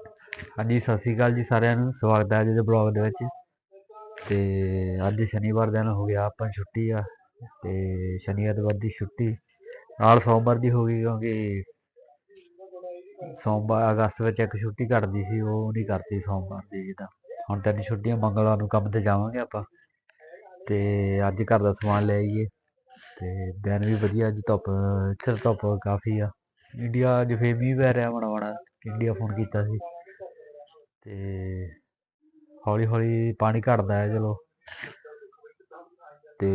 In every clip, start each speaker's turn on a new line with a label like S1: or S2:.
S1: ਹਾਂਜੀ, ਸਤਿ ਸ਼੍ਰੀ ਅਕਾਲ ਜੀ ਸਾਰਿਆਂ ਨੂੰ। ਸਵਾਗਤ ਹੈ ਅੱਜ ਦੇ ਬਲੌਗ ਦੇ ਵਿੱਚ। ਤੇ ਅੱਜ ਸ਼ਨੀਵਾਰ ਦਿਨ ਹੋ ਗਿਆ, ਆਪਾਂ ਛੁੱਟੀ ਆ। ਤੇ ਸ਼ਨੀ ਐਤਵਾਰ ਦੀ ਛੁੱਟੀ। ਨਾਲ ਸੋਮਵਾਰ ਦੀ ਹੋ ਗਈ ਕਿਉਂਕਿ ਸੋਮਵਾਰ, ਅਗਸਤ ਵਿੱਚ ਇੱਕ ਛੁੱਟੀ ਘਟਦੀ ਸੀ, ਉਹ ਨਹੀਂ ਕਰਤੀ ਸੋਮਵਾਰ ਦੀ ਜਿੱਦਾਂ। ਹੁਣ ਤਿੰਨ ਛੁੱਟੀਆਂ, ਮੰਗਲਵਾਰ ਨੂੰ ਕੰਮ ਤੇ ਜਾਵਾਂਗੇ ਆਪਾਂ। ਤੇ ਅੱਜ ਘਰ ਦਾ ਸਮਾਨ ਲੈ ਆਈਏ। ਤੇ ਦਿਨ ਵੀ ਵਧੀਆ, ਅੱਜ ਧੁੱਪ ਇੱਥੇ ਧੁੱਪ ਕਾਫੀ ਆ। ਇੰਡੀਆ ਅੱਜ ਮੀਂਹ ਪੈ ਰਿਹਾ ਮਾੜਾ ਮਾੜਾ ਇੰਡੀਆ ਫੋਨ ਕੀਤਾ ਸੀ। ਤੇ ਹੌਲੀ ਹੌਲੀ ਪਾਣੀ ਘਟਦਾ ਹੈ, ਚਲੋ। ਤੇ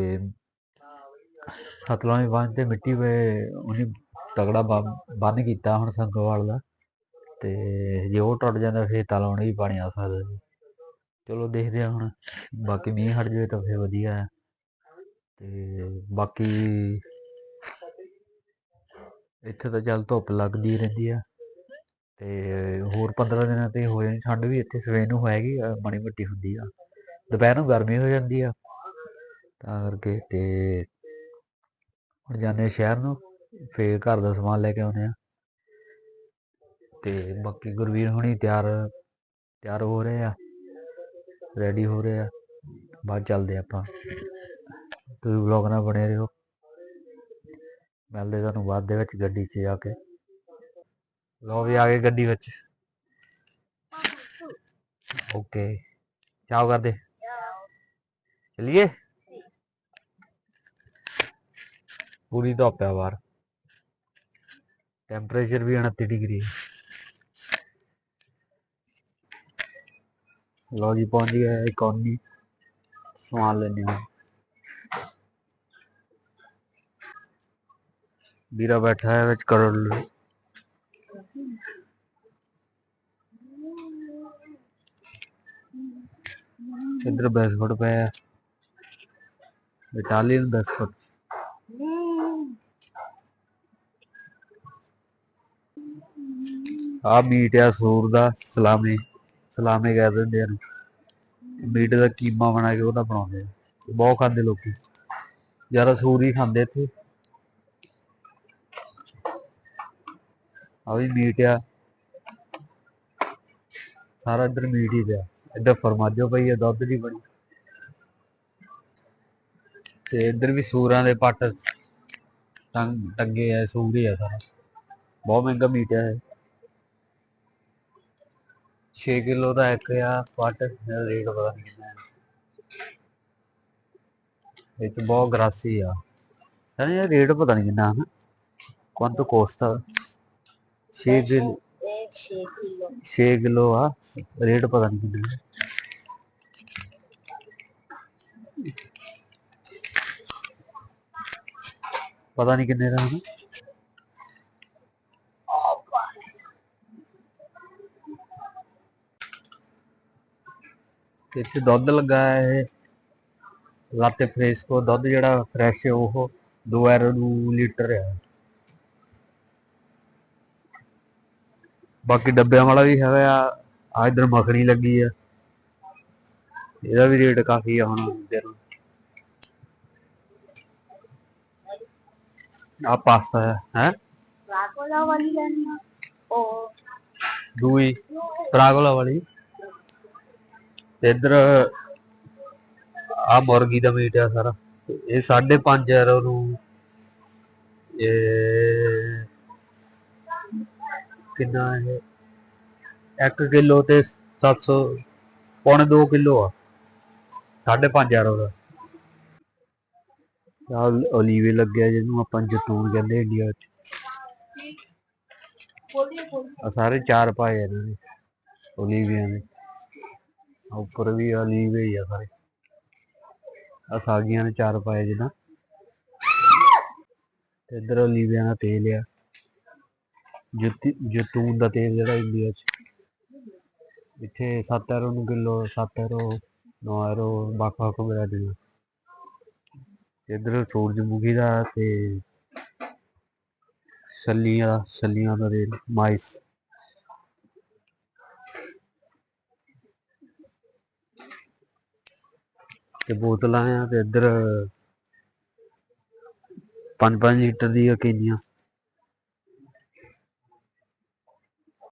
S1: ਸਤਲੁਜ ਬੰਨ ਤੇ ਮਿੱਟੀ ਵੇ ਉਹਨੇ ਤਗੜਾ ਬੰਨ ਕੀਤਾ ਹੁਣ ਸੰਗੋਵਾਲ ਦਾ। ਤੇ ਜੇ ਉਹ ਟੁੱਟ ਜਾਂਦਾ ਫੇਰ ਤਲਾਉਣ ਵੀ ਪਾਣੀ ਆ ਸਕਦਾ ਜੀ। ਚਲੋ ਦੇਖਦੇ ਆ ਹੁਣ, ਬਾਕੀ ਮੀਂਹ ਹਟ ਜਾਵੇ ਤਾਂ ਫੇਰ ਵਧੀਆ ਹੈ। ਤੇ ਬਾਕੀ ਇੱਥੇ ਤਾਂ ਚੱਲ ਧੁੱਪ ਲੱਗਦੀ ਰਹਿੰਦੀ ਆ। ਤੇ ਹੋਰ 15 ਦਿਨਾਂ ਤੇ ਹੋ ਜਾਣੀ ਠੰਡ ਵੀ, ਇੱਥੇ ਸਵੇਰ ਨੂੰ ਹੋਏਗੀ ਮਾੜੀ ਮੋਟੀ ਹੁੰਦੀ ਆ। ਦੁਪਹਿਰ ਨੂੰ ਗਰਮੀ ਹੋ ਜਾਂਦੀ ਆ, ਤਾਂ ਕਰਕੇ ਤੇ ਹੁਣ ਜਾਂਦੇ ਸ਼ਹਿਰ ਨੂੰ, ਫੇਰ ਘਰ ਦਾ ਸਮਾਨ ਲੈ ਕੇ ਆਉਂਦੇ ਆ। ਤੇ ਬਾਕੀ ਗੁਰਵੀਰ ਹੁਣੀ ਤਿਆਰ ਤਿਆਰ ਹੋ ਰਹੇ ਆ ਰੈਡੀ ਹੋ ਰਹੇ ਆ, ਬਾਅਦ ਚੱਲਦੇ ਆਪਾਂ। ਤੁਸੀਂ ਵਲੌਗ ਨਾਲ ਬਣੇ ਰਹੋ। ਮਿਲਦੇ ਤੁਹਾਨੂੰ ਬਾਅਦ ਦੇ ਵਿੱਚ ਗੱਡੀ 'ਚ ਜਾ ਕੇ। ਲੋ ਵੀ ਆ ਗਏ ਗੱਡੀ ਵਿੱਚ। ਓਕੇ ਚਾਓ ਕਰਦੇ। ਚਲਿਏ? ਪੂਰੀ ਧੁੱਪ ਹੈ ਬਾਹਰ। ਟੈਂਪਰੇਚਰ ਵੀ 29 ਡਿਗਰੀ। ਹੈ ਲੋ ਜੀ, ਪਹੁੰਚ ਗਿਆ ਇਕੋਨਮੀ ਸਮਾਨ ਲੈਣੇ ਆ ਵੀਰਾ ਬੈਠਾ ਹੈ ਵਿੱਚ ਕਰੋਲ ਇੱਧਰ ਬਿਸਕੁਟ ਪਏ ਆ। Italian biscuit. ਆ ਮੀਟ ਆ ਸੂਰ ਦਾ, ਸਲਾਮੀ, ਸਲਾਮੇ ਕਹਿ ਦਿੰਦੇ ਆ ਮੀਟ ਦਾ ਕੀਮਾ ਬਣਾ ਕੇ ਉਹਦਾ ਬਣਾਉਂਦੇ ਆ। ਬਹੁਤ ਖਾਂਦੇ ਲੋਕੀ। ਜ਼ਿਆਦਾ ਸੂਰ ਹੀ ਖਾਂਦੇ ਇੱਥੇ। ਆ ਵੀ ਮੀਟ ਆ। ਸਾਰਾ ਇੱਧਰ ਮੀਟ ਹੀ ਪਿਆ। ਇੱਧਰ ਫਰਮਾਜੋ ਪਈ ਆ, ਦੁੱਧ ਦੀ ਬਣੀ ਤੇ ਇੱਧਰ ਵੀ ਸੂਰਾਂ ਦੇ ਪੱਟ ਟੰਗ ਟੰਗੇ ਆ, ਸੂਰ ਹੀ ਆ ਸਾਰਾ। ਬਹੁਤ ਮਹਿੰਗਾ ਮੀਟ ਆ ਇਹ। 6 ਕਿਲੋ ਦਾ ਇੱਕ ਆ, ਪੱਟ ਰੇਟ ਪਤਾ ਨਹੀਂ ਕਿੰਨਾ ਇਹ ਚ ਬਹੁਤ ਗਰਾਸੀ ਆ। ਕਹਿੰਦੇ ਰੇਟ ਪਤਾ ਨਹੀਂ ਕਿੰਨਾ ਹੈ quanto costa 6 ਕਿਲੋ। 6 ਕਿਲੋ ਆ ਰੇਟ ਪਤਾ ਨਹੀਂ ਕਿੰਨਾ ਪਤਾ ਨਹੀਂ ਕਿੰਨੇ ਦਾ ਹੈ ਇੱਥੇ ਦੁੱਧ ਲੱਗਾ ਹੈ ਲਾਤੇ ਫਰੇਸਕੋ ਦੁੱਧ ਜਿਹੜਾ ਫਰੈਸ਼ ਹੈ ਉਹ 2 ਐਰੋ ਨੂੰ ਲੀਟਰ ਹੈ ਬਾਕੀ ਡੱਬਿਆਂ ਵਾਲਾ ਵੀ ਹੈਗਾ ਆ ਆ ਇਧਰ ਮੱਖਣੀ ਲੱਗੀ ਆ। ਇਹਦਾ ਵੀ ਰੇਟ ਕਾਫੀ ਆ ਹੁਣ ਨੂੰ। ਆ ਪਾਸਤਾ ਹੈ ਹੈ?
S2: Dracula ਵਾਲੀ ਲੈਣੀ ਆ ਉਹ।
S1: ਦੂਈ ਵਾਲੀ। ਇਧਰ ਆ ਮੁਰਗੀ ਦਾ ਮੀਟ ਆ ਸਾਰਾ। ਇਹ 5.5 ਯੂਰੋ ਨੂੰ ਇਹ ਕਿੰਨਾ ਇਹ? 1 ਕਿਲੋ ਤੇ 700 ਪੌਣੇ 2 ਕਿਲੋ ਆ। 5.5 ਯੂਰੋ ਦਾ ਆ ਓਲੀਵੇ ਲੱਗਿਆ ਜਿਹਨੂੰ ਆਪਾਂ ਜੈਤੂਨ ਕਹਿੰਦੇ ਇੰਡੀਆ ਵਿੱਚ। ਆ ਸਾਰੇ ਚਾਰ ਪਾਏ ਇਹਨਾਂ ਨੇ, ਓਲੀਵਿਆਂ ਨੇ। ਉੱਪਰ ਵੀ ਓਲੀਵੇ ਹੀ ਆ ਸਾਰੇ। ਆ ਸਾਗੀਆਂ ਨੇ ਚਾਰ ਪਾਏ ਜਿੱਦਾਂ ਤੇ ਇੱਧਰ ਓਲੀਵਿਆਂ ਦਾ ਤੇਲ ਆ। ਜੈਤੂਨ ਦਾ ਤੇਲ ਜਿਹੜਾ ਇੰਡੀਆ 'ਚ। ਇੱਥੇ 7 ਯੂਰੋ ਨੂੰ ਕਿਲੋ 7 ਯੂਰੋ 9 ਯੂਰੋ ਵੱਖ ਵੱਖ ਵੈਰਾਈਟੀ ਦੇ। ਇੱਧਰ ਸੂਰਜਮੁਖੀ ਦਾ ਤੇ ਛੱਲੀਆਂ ਛੱਲੀਆਂ ਦਾ ਤੇਲ, ਮਾਈਸ। ਤੇ ਬੋਤਲਾਂ ਆ ਤੇ ਇੱਧਰ 5-5 ਲੀਟਰ ਦੀਆਂ ਕੇਨੀਆਂ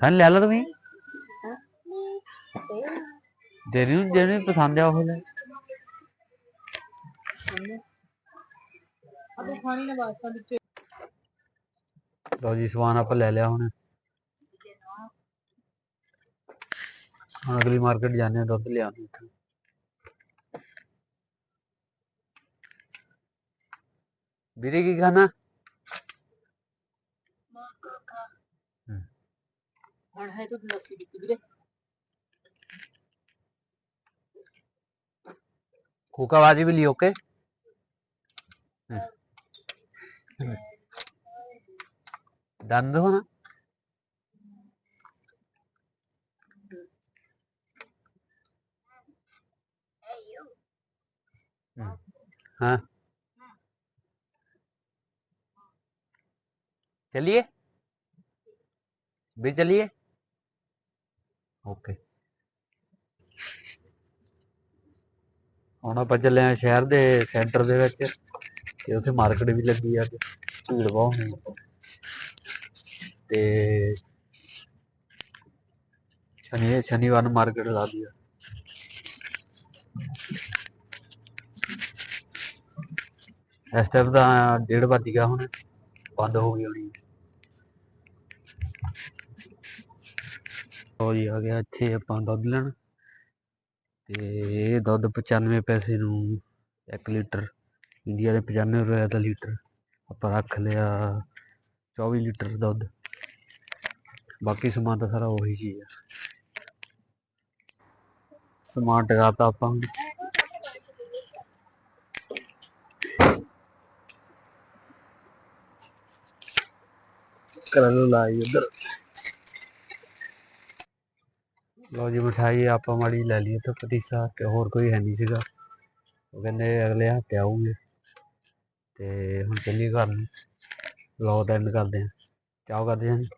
S1: ਹਾਂ ਲੈ ਲਾ ਤੂੰ ਵੀ। ਨੂੰ ਜਿਹੜੀ ਪਸੰਦ ਆ ਉਹ ਲੈ।
S2: ਅਬੇ ਖਾਣੀ ਨਾ ਵਾਸਤਾ ਦਿੱਤੇ
S1: ਲਓ ਜੀ, ਸਮਾਨ ਆਪਾਂ ਲੈ ਲਿਆ ਹੁਣ। ਹੁਣ ਅਗਲੀ ਮਾਰਕੀਟ ਜਾਂਦੇ ਦੁੱਧ ਲਿਆਉਣ ਉੱਥੇ ਵੀਰੇ ਕੀ ਖਾਣਾ?
S2: अढ़ाई तो गिलास ही दिखती है
S1: खोखा भाजी भी ली ओके দাম দেখো না হ্যাঁ चलिए भी चलिए ओके ਹੁਣ ਆਪਾਂ ਚੱਲੇ ਆ ਸ਼ਹਿਰ ਦੇ ਸੈਂਟਰ ਦੇ ਵਿੱਚ ਤੇ ਉੱਥੇ ਮਾਰਕੀਟ ਵੀ ਲੱਗੀ ਆ ਤੇ ਭੀੜ ਬਹੁਤ ਹੋਣੀ ਤੇ ਸ਼ਨੀ ਸ਼ਨੀਵਾਰ ਨੂੰ ਮਾਰਕੀਟ ਲੱਗਦੀ ਆ ਇਸ ਟਾਈਮ ਦਾ ਡੇਢ ਵੱਜ ਗਿਆ ਹੁਣ ਬੰਦ ਹੋ ਗਈ ਹੋਣੀ। ਹੋ ਜੀ, ਆ ਗਿਆ ਇੱਥੇ ਆਪਾਂ ਦੁੱਧ ਲੈਣ। ਤੇ ਇਹ ਦੁੱਧ 95 ਪੈਸੇ ਨੂੰ 1 ਲੀਟਰ, ਇੰਡੀਆ ਦੇ 95 ਰੁਪਏ ਦਾ ਲੀਟਰ। ਆਪਾਂ ਰੱਖ ਲਿਆ 24 ਲੀਟਰ ਦੁੱਧ। ਬਾਕੀ ਸਮਾਨ ਤਾਂ ਸਾਰਾ ਉਹੀ ਚੀਜ਼ ਆ। ਸਮਾਨ ਟਿਕਾਤਾ ਆਪਾਂ ਕਰਨ ਲਾਈ ਉਧਰ। ਲਓ ਜੀ, ਮਠਾਈ ਆਪਾਂ ਮਾੜੀ ਲੈ ਲਈ ਤੇ ਪਤੀਸਾ ਤੇ ਹੋਰ ਕੋਈ ਹੈ ਨਹੀਂ ਸੀਗਾ। ਉਹ ਕਹਿੰਦੇ ਅਗਲੇ ਹਫ਼ਤੇ ਆਉਂਗੇ ਤੇ ਹੁਣ ਚੱਲੀਏ ਘਰ ਨੂੰ। ਵਲੌਗ ਦਾ ਐਂਡ ਕਰਦੇ ਹਾਂ। ਚਾਹ ਕਰਦੇ ਆ ਜੀ।